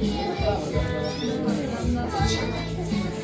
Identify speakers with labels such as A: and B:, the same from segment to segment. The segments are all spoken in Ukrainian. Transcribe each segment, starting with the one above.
A: Thank you.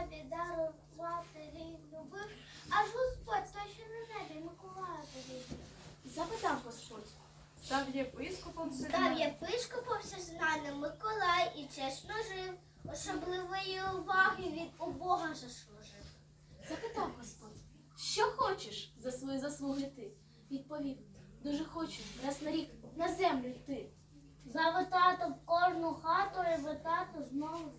A: небі даром любив, аж Господь той, що на небі Миколаєві.
B: Запитав Господь.
C: Став єпископом
A: Став єпископом всезнаним Миколай і чесно жив, особливої уваги від убога заслужив.
B: Запитав Господь, що хочеш за свої заслуги ти? Відповів, дуже хочу раз на рік на землю йти.
A: Завитати в кожну хату і витати знову.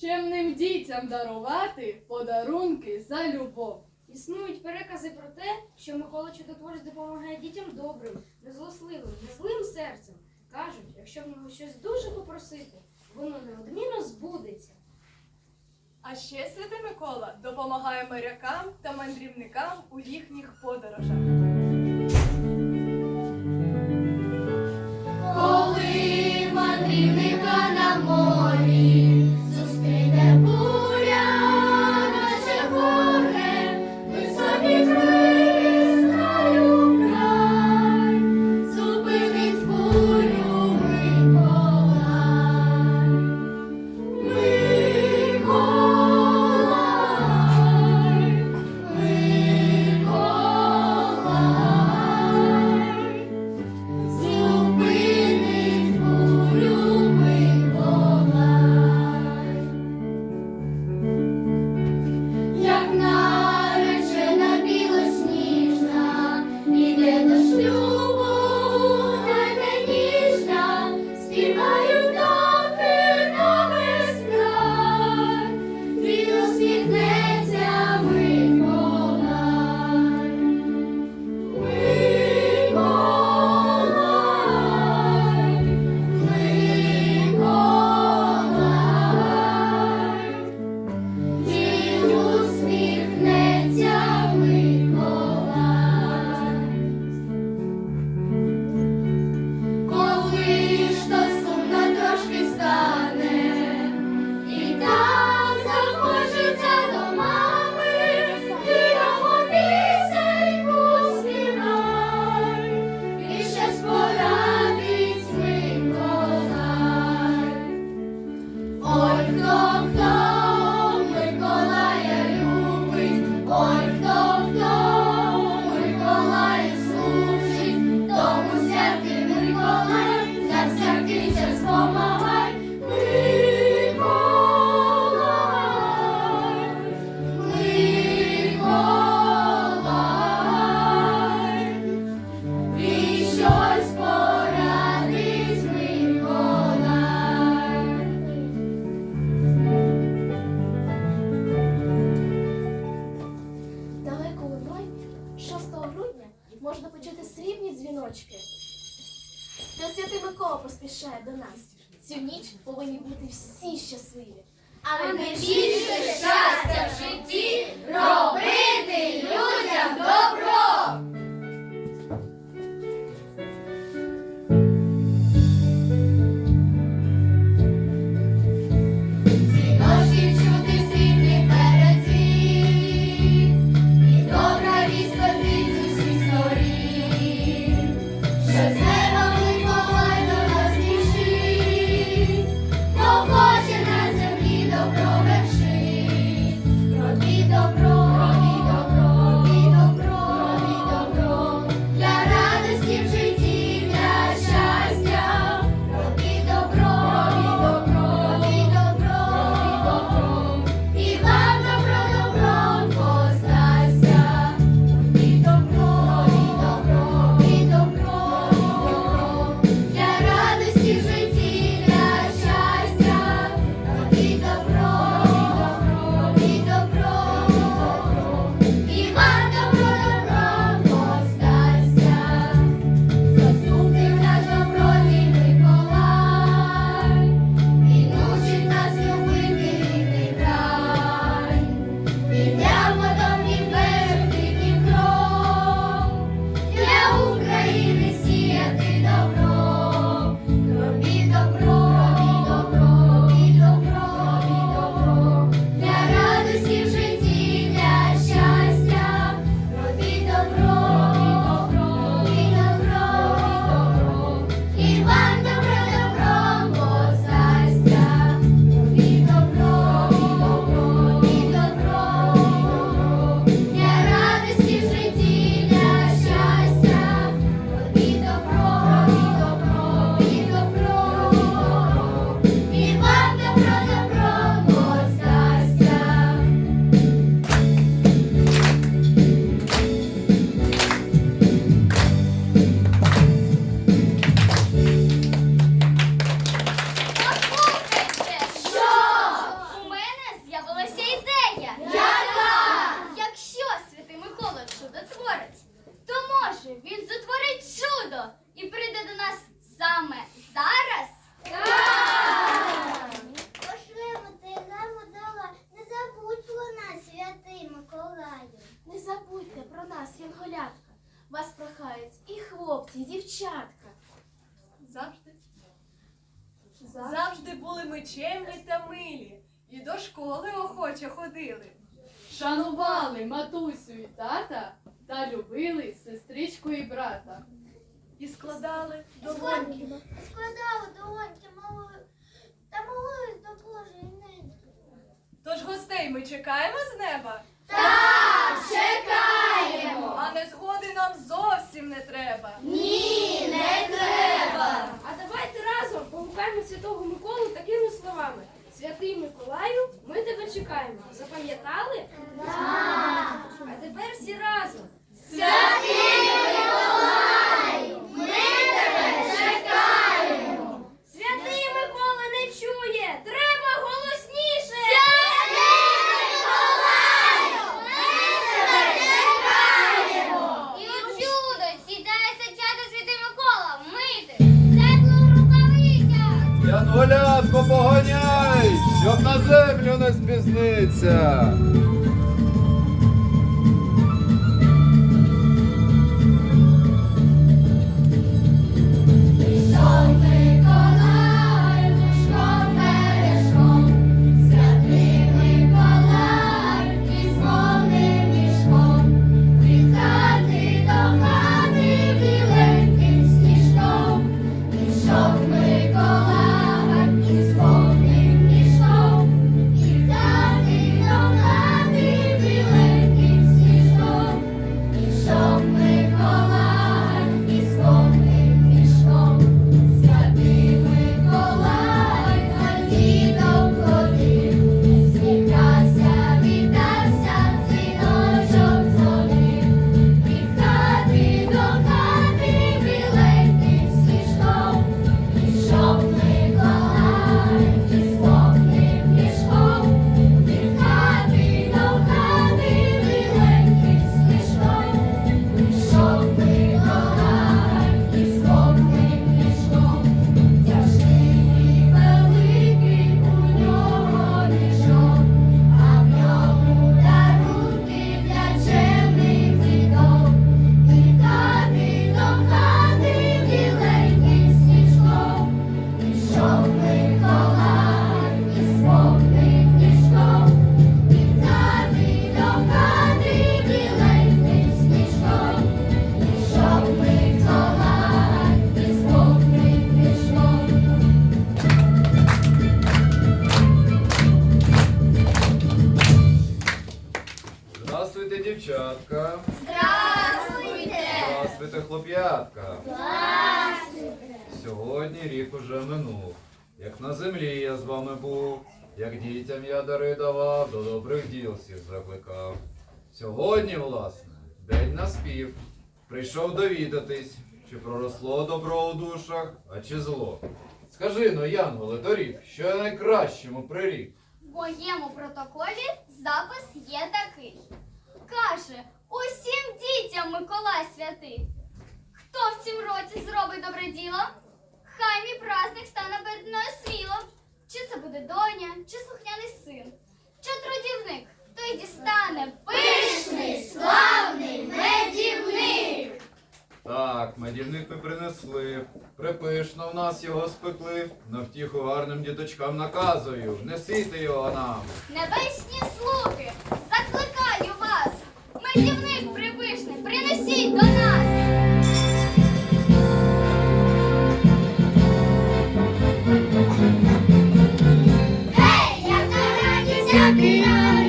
D: Чемним дітям дарувати подарунки за любов.
E: Існують перекази про те, що Микола Чудотворець допомагає дітям добрим, незлосливим, незлим серцем. Кажуть, якщо в нього щось дуже попросити, воно неодмінно збудеться.
C: А ще Святий Микола допомагає морякам та мандрівникам у їхніх подорожах.
D: не треба.
E: Ні, не треба.
C: А давайте разом погукаємо Святого Миколу такими словами. Святий Микола.
F: закликав. Сьогодні, власне, день наспів. Прийшов довідатись, чи проросло добро у душах, а чи зло. Скажи ну, Янголе, доріг, що я найкращому прирік.
G: В моєму протоколі запис є такий. Каже, усім дітям Миколай святий. Хто в цім році зробить добре діло? Хай мій праздник стане перед мною сміло. Чи це буде доня, чи слухняний син, чи трудівник той дістане
E: пишний, славний медівник.
F: Так, медівник ми принесли. Припишно в нас його спекли. На втіху гарним діточкам наказую. Несите його нам.
G: Небесні слуги, закликаю вас. Медівник припишний, принесіть до нас.
E: Гей, яка радість,
F: який радість.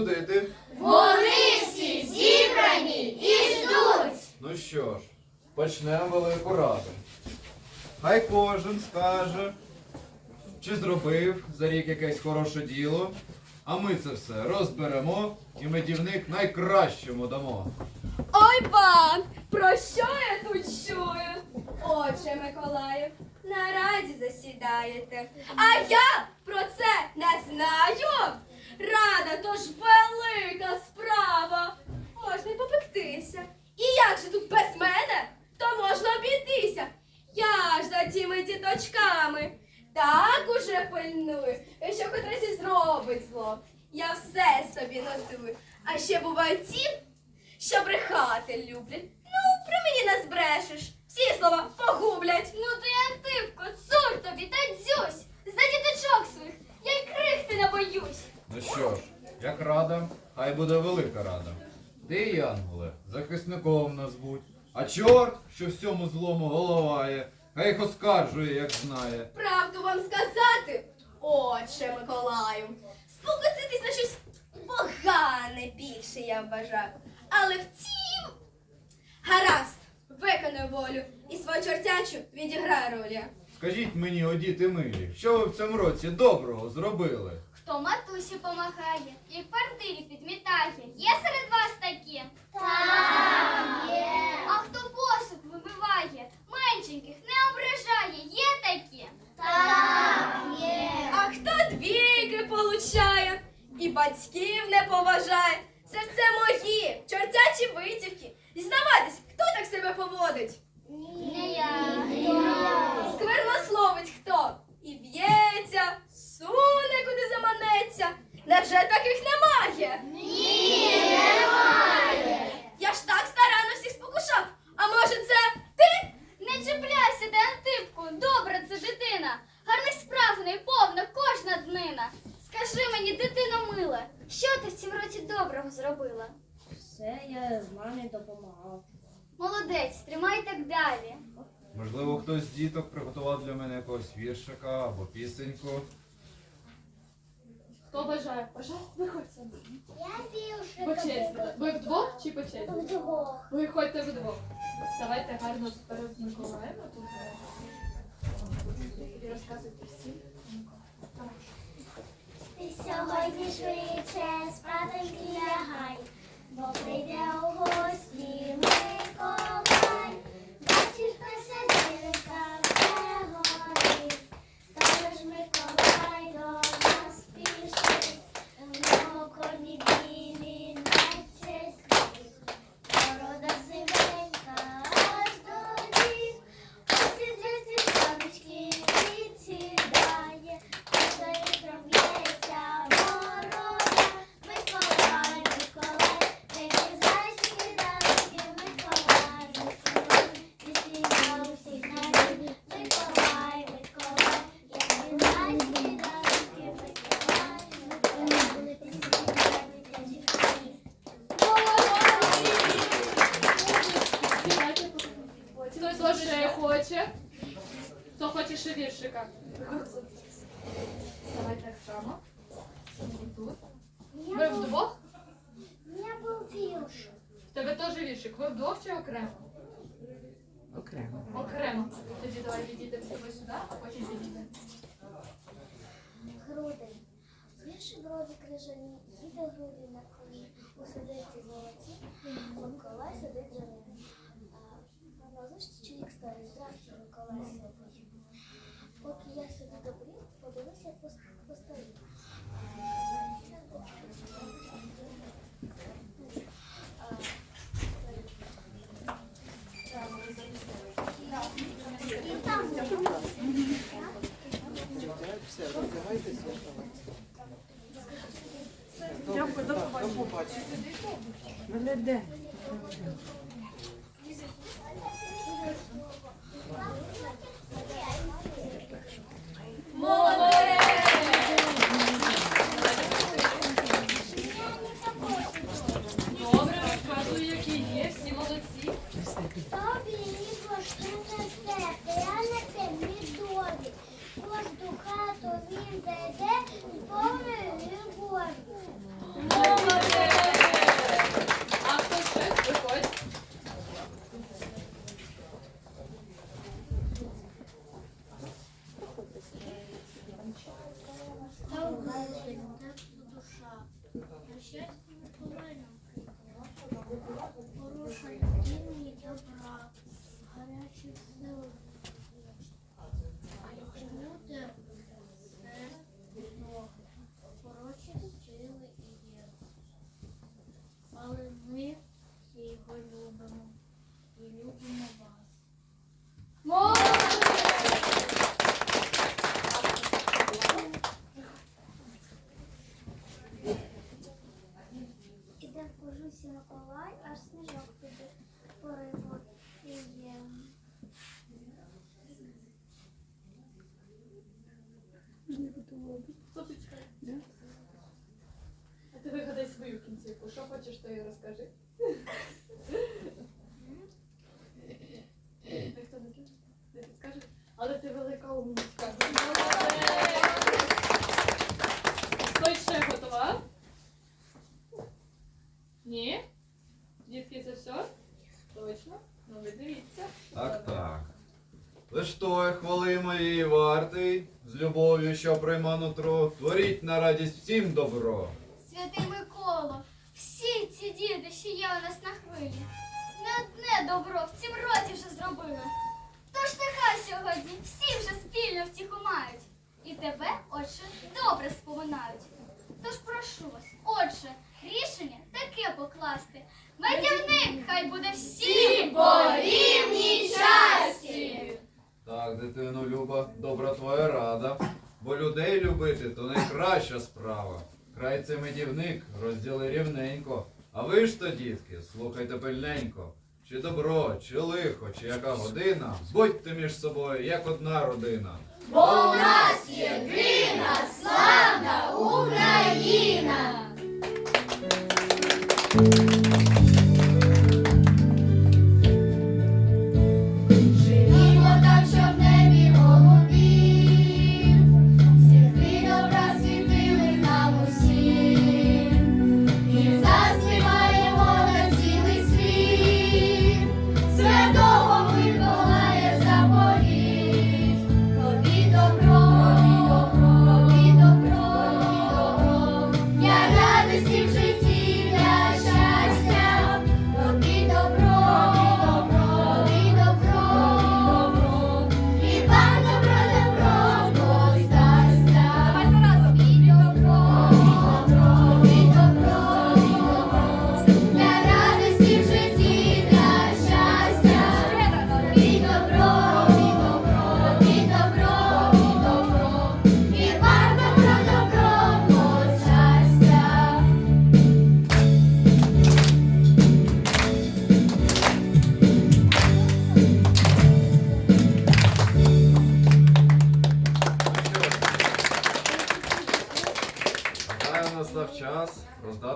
F: судити?
E: Вони всі зібрані і ждуть.
F: Ну що ж, почнемо велику раду. Хай кожен скаже, чи зробив за рік якесь хороше діло, а ми це все розберемо і медівник найкращому дамо.
A: Ой пан, про що я тут чую? Отче Миколаїв, на раді засідаєте. А я про це не знаю. Рада то ж велика справа. Можна й попектися. І як же тут без мене, то можна обійтися. Я ж за тими діточками. Так уже пильную, що котрись зробить зло. Я все собі нотую. А ще бувають ті, що брехати люблять. Ну, при мені не збрешеш. Всі слова погублять.
G: Ну ти Антипко, цур тобі та дзюсь! За діточок своїх я й крихти не боюсь.
F: Ну що ж, як рада, хай буде велика рада. Ти, Янголе, захисником нас будь. А чорт, що всьому злому головає, хай їх оскаржує, як знає.
A: Правду вам сказати, отче Миколаю. Спокуситись на щось погане більше я бажаю. Але втім, гаразд, виконую волю і свою чортячу відіграю роль.
F: Скажіть мені, о діти милі, що ви в цьому році доброго зробили?
G: Хто матусі помагає і в квартирі підмітає. Є серед вас такі? Так, є. А хто посуд вибиває, меншеньких не ображає, є такі? Так, є.
A: А хто двійки получає і батьків не поважає? Це все мої чортячі витівки. Зізнавайтесь, хто так себе поводить?
G: Не я.
A: Сквернословить хто? І б'ється, суне куди заманеться. Невже таких немає? Ні, немає. Я ж так старанно всіх спокушав. А може це ти?
G: Не чіпляйся, де Антипку, добра це дитина. Гарних справ в неї повна кожна днина. Скажи мені, дитино мила, що ти в цім році доброго зробила?
H: Все я мамі допомагав.
G: Молодець, тримай так далі.
F: Можливо, хтось з діток приготував для мене якогось віршика або пісеньку.
I: Хто бажає? Бажає? Виходь сам.
A: Я
I: По черзі. Ви вдвох чи по черзі?
A: Вдвох.
I: Виходьте вдвох. Ставайте гарно перед Миколаєм. тут. І розказуйте всім.
A: Ти сьогодні швидше спатоньки лягай, бо прийде у гості Миколай. Бачиш, перша зірка вже горить, тож Миколай до нас спішить. В нього коні білі, наче сніг, борода сивенька аж до ніг. Ось і звідси сонечки відсідає, за вітром б'ється борода. Миколай, Миколай, такі зайчики далекі, Миколай, Миколай, пісні на усіх нарід. Миколай, Миколай, які зайчики далекі, Миколай, Миколай, пісні на дитячі хвилі.
I: Сідайте. Хто ще хоче? Хто хоче ще віршика? Ставай так само. І тут. Ви вдвох?
A: Я був вірш.
I: В тебе теж віршик. Ви вдвох чи окремо?
J: Окремо.
I: Окремо. Тоді давай відійдемо себе сюди, а потім підійдемо.
A: Грудень. Вірші броди крижані, їде груди на коні, у сидиці золоті, Миколай сидить за ним. А на зустріч чоловік старий, здравствуй, Миколай святий. Поки я собі добрів, подивився по, по столі.
J: Все, роздягайтеся. Дякую, до побачення. Мене де?
I: Добре, розказую, які є, всі молодці.
A: Тобі ліво що несе, пряники мідові. Кожну хату він зайде з повною любов'ю.
I: Молодець! А хто ще? Виходь.
A: Іде в кожусі Миколай, аж сніжок туди пориво і є.
I: А ти вигадай свою кінцівку. Що хочеш, то і розкажи. Ніхто не знає? Не підскаже? Але ти велика умничка. Хто ще готова? Ні? Дітки, це все? Точно? Ну ви дивіться.
C: Так, так. Лиш той хвали моєї вартий, з любов'ю, що прийма нутро, творіть на радість всім добро.
G: Святий Миколо, всі ці діти, що є у нас на хвилі, не одне добро в цім році вже зробили. Тож нехай сьогодні всі вже спільно втіху мають. І тебе, отче, добре споминають. Тож прошу вас, отче, рішення таке покласти. Медівник хай буде всім по рівній часті.
C: Так, дитино Люба, добра твоя рада. Бо людей любити то найкраща справа. Край це медівник, розділи рівненько. А ви ж то, дітки, слухайте пильненько. Чи добро, чи лихо, чи яка година, будьте між собою, як одна родина.
A: Бо у нас єдина славна Україна.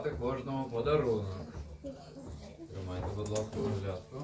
C: Роздати кожному подарунок. Тримайте, будь ласка, розглядку.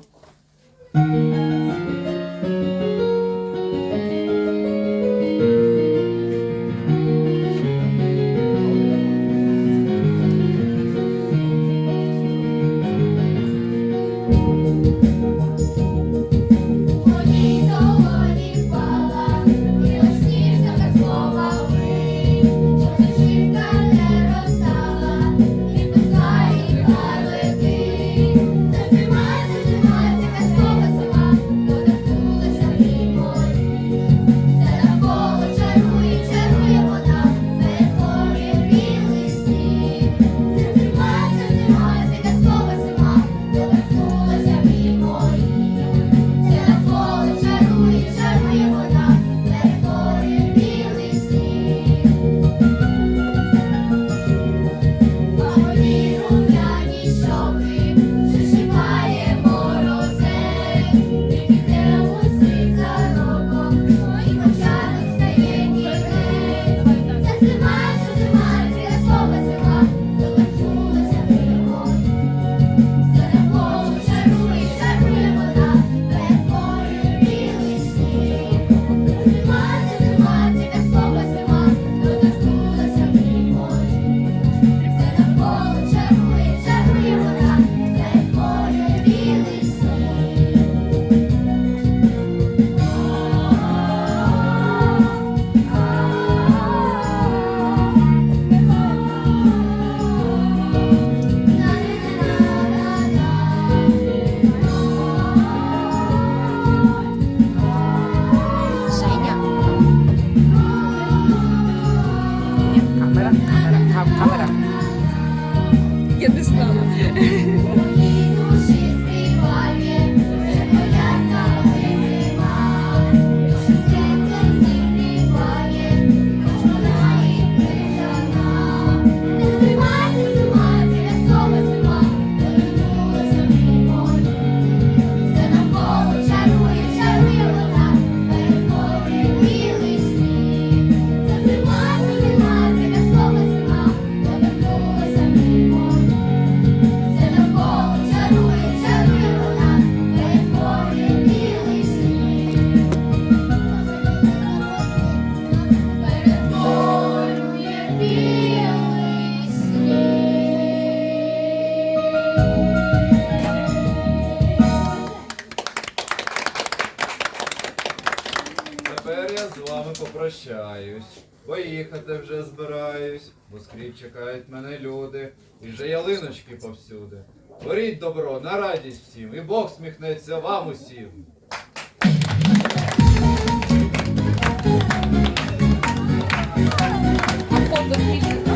F: Скрізь чекають мене люди, і вже ялиночки повсюди. Творіть добро, на радість всім, і Бог сміхнеться вам усім.
J: Thank спільне